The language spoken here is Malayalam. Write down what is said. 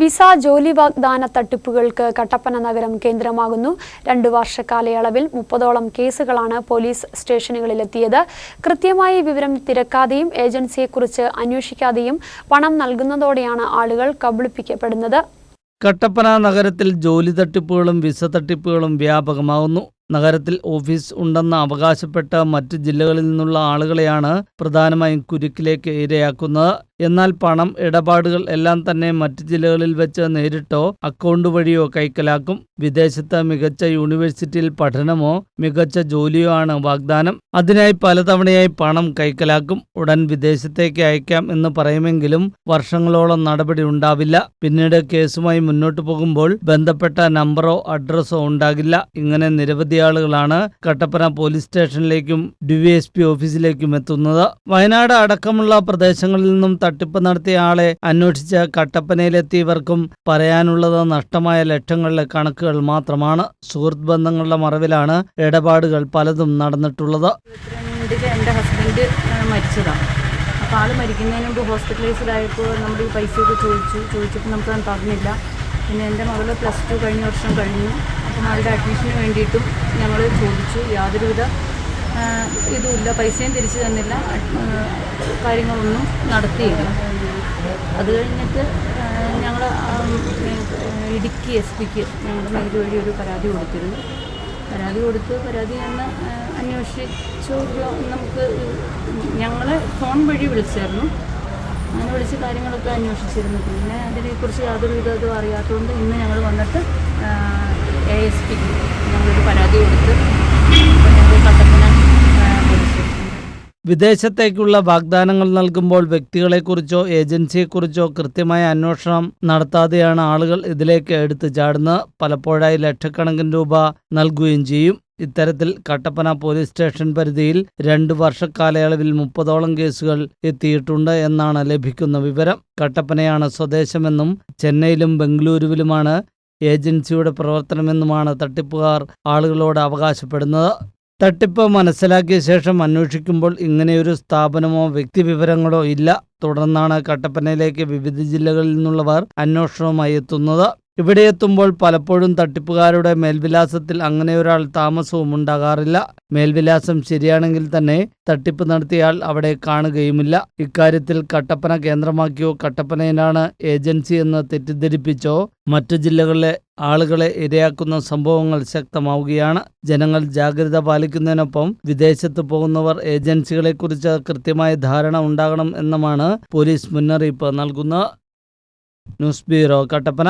വിസ ജോലി വാഗ്ദാന തട്ടിപ്പുകൾക്ക് കട്ടപ്പന നഗരം കേന്ദ്രമാകുന്നു. രണ്ടു വർഷ കാലയളവിൽ മുപ്പതോളം കേസുകളാണ് പോലീസ് സ്റ്റേഷനുകളിലെത്തിയത്. കൃത്യമായി വിവരം തിരക്കാതെയും ഏജൻസിയെക്കുറിച്ച് അന്വേഷിക്കാതെയും പണം നൽകുന്നതോടെയാണ് ആളുകൾ കബളിപ്പിക്കപ്പെടുന്നത്. കട്ടപ്പന നഗരത്തിൽ ജോലി തട്ടിപ്പുകളും വിസ തട്ടിപ്പുകളും വ്യാപകമാകുന്നു നഗരത്തിൽ ഓഫീസ് ഉണ്ടെന്ന് അവകാശപ്പെട്ട മറ്റ് ജില്ലകളിൽ നിന്നുള്ള ആളുകളെയാണ് പ്രധാനമായും കുരുക്കിലേക്ക് ഇരയാക്കുന്നത്. എന്നാൽ പണം ഇടപാടുകൾ എല്ലാം തന്നെ മറ്റ് ജില്ലകളിൽ വെച്ച് നേരിട്ടോ അക്കൗണ്ട് വഴിയോ കൈക്കലാക്കും. വിദേശത്ത് മികച്ച യൂണിവേഴ്സിറ്റിയിൽ പഠനമോ മികച്ച ജോലിയോ ആണ് വാഗ്ദാനം. അതിനായി പലതവണയായി പണം കൈക്കലാക്കും. ഉടൻ വിദേശത്തേക്ക് അയക്കാം എന്ന് പറയുമെങ്കിലും വർഷങ്ങളോളം നടപടി ഉണ്ടാവില്ല. പിന്നീട് കേസുമായി മുന്നോട്ടു പോകുമ്പോൾ ബന്ധപ്പെട്ട നമ്പറോ അഡ്രസ്സോ ഉണ്ടാകില്ല. ഇങ്ങനെ നിരവധി ആളുകളാണ് കട്ടപ്പന പോലീസ് സ്റ്റേഷനിലേക്കും ഡിവിഎസ്പി ഓഫീസിലേക്കും എത്തുന്നത്. വയനാട് അടക്കമുള്ള പ്രദേശങ്ങളിൽ നിന്നും തട്ടിപ്പ് നടത്തിയ ആളെ അന്വേഷിച്ച് കട്ടപ്പനയിലെത്തിയവർക്കും പറയാനുള്ളത് നഷ്ടമായ ലക്ഷങ്ങളിലെ കണക്കുകൾ മാത്രമാണ്. സുഹൃത്ത് ബന്ധങ്ങളുടെ മറവിലാണ് ഇടപാടുകൾ പലതും നടന്നിട്ടുള്ളത്. എന്റെ ഹസ്ബൻഡ് മരിച്ചതാണ് അപ്പോൾ ആൾ മരിക്കുന്നതിന് മുമ്പ് ഹോസ്പിറ്റലൈസ്ഡ് ആയപ്പോൾ നമ്മൾ ഈ പൈസയൊക്കെ ചോദിച്ചു. ചോദിച്ചപ്പോൾ നമുക്ക് തന്നില്ല പിന്നെ എന്റെ മകൾ പ്ലസ് ടു കഴിഞ്ഞ വർഷം കഴിഞ്ഞു. അവളുടെ അഡ്മിഷന് വേണ്ടിയിട്ടും ഞങ്ങൾ ചോദിച്ചു. യാതൊരുവിധ ഇതുമില്ല. പൈസയും തിരിച്ചു തന്നില്ല. കാര്യങ്ങളൊന്നും നടത്തിയില്ല. അത് കഴിഞ്ഞിട്ട് ഞങ്ങൾ ഇടുക്കി എസ് പിക്ക് ഞങ്ങളുടെ മെയിൽ വഴി ഒരു പരാതി കൊടുത്തിരുന്നു. പരാതി കൊടുത്ത് പരാതി എന്ന് അന്വേഷിച്ചു നമുക്ക് ഞങ്ങൾ ഫോൺ വഴി വിളിച്ചായിരുന്നു. അങ്ങനെ വിളിച്ച് കാര്യങ്ങളൊക്കെ അന്വേഷിച്ചിരുന്നു. പിന്നെ അതിനെക്കുറിച്ച് യാതൊരു വിധ അറിയാത്തതുകൊണ്ട് ഇന്ന് ഞങ്ങൾ വന്നിട്ട് എസ് ഞങ്ങളൊരു പരാതി കൊടുത്ത് വിദേശത്തേക്കുള്ള വാഗ്ദാനങ്ങൾ നൽകുമ്പോൾ വ്യക്തികളെക്കുറിച്ചോ ഏജൻസിയെക്കുറിച്ചോ കൃത്യമായ അന്വേഷണം നടത്താതെയാണ് ആളുകൾ ഇതിലേക്ക് എടുത്തു ചാടുന്നത്. പലപ്പോഴായി ലക്ഷക്കണക്കിന് രൂപ നൽകുകയും ചെയ്യും. ഇത്തരത്തിൽ കട്ടപ്പന പോലീസ് സ്റ്റേഷൻ പരിധിയിൽ രണ്ട് വർഷക്കാലയളവിൽ മുപ്പതോളം കേസുകൾ എത്തിയിട്ടുണ്ട് എന്നാണ് ലഭിക്കുന്ന വിവരം. കട്ടപ്പനയാണ് സ്വദേശമെന്നും ചെന്നൈയിലും ബംഗളൂരുവിലുമാണ് ഏജൻസിയുടെ പ്രവർത്തനമെന്നുമാണ് തട്ടിപ്പുകാർ ആളുകളോട് അവകാശപ്പെടുന്നത്. തട്ടിപ്പ് മനസ്സിലാക്കിയ ശേഷം അന്വേഷിക്കുമ്പോൾ ഇങ്ങനെയൊരു സ്ഥാപനമോ വ്യക്തിവിവരങ്ങളോ ഇല്ല. തുടർന്നാണ് കട്ടപ്പനയിലേക്ക് വിവിധ ജില്ലകളിൽ നിന്നുള്ളവർ അന്വേഷണവുമായി എത്തുന്നത്. ഇവിടെ എത്തുമ്പോൾ പലപ്പോഴും തട്ടിപ്പുകാരുടെ മേൽവിലാസത്തിൽ അങ്ങനെ ഒരാൾ താമസവും ഉണ്ടാകാറില്ല. മേൽവിലാസം ശരിയാണെങ്കിൽ തന്നെ തട്ടിപ്പ് നടത്തിയാൽ അവിടെ കാണുകയുമില്ല. ഇക്കാര്യത്തിൽ കട്ടപ്പന കേന്ദ്രമാക്കിയോ കട്ടപ്പനയിലാണ് ഏജൻസി എന്ന് തെറ്റിദ്ധരിപ്പിച്ചോ മറ്റു ജില്ലകളിലെ ആളുകളെ ഇരയാക്കുന്ന സംഭവങ്ങൾ ശക്തമാവുകയാണ്. ജനങ്ങൾ ജാഗ്രത പാലിക്കുന്നതിനൊപ്പം വിദേശത്ത് പോകുന്നവർ ഏജൻസികളെക്കുറിച്ച് കൃത്യമായ ധാരണ ഉണ്ടാകണം എന്നുമാണ് പോലീസ് മുന്നറിയിപ്പ് നൽകുന്നത്. News bureau Kattappana.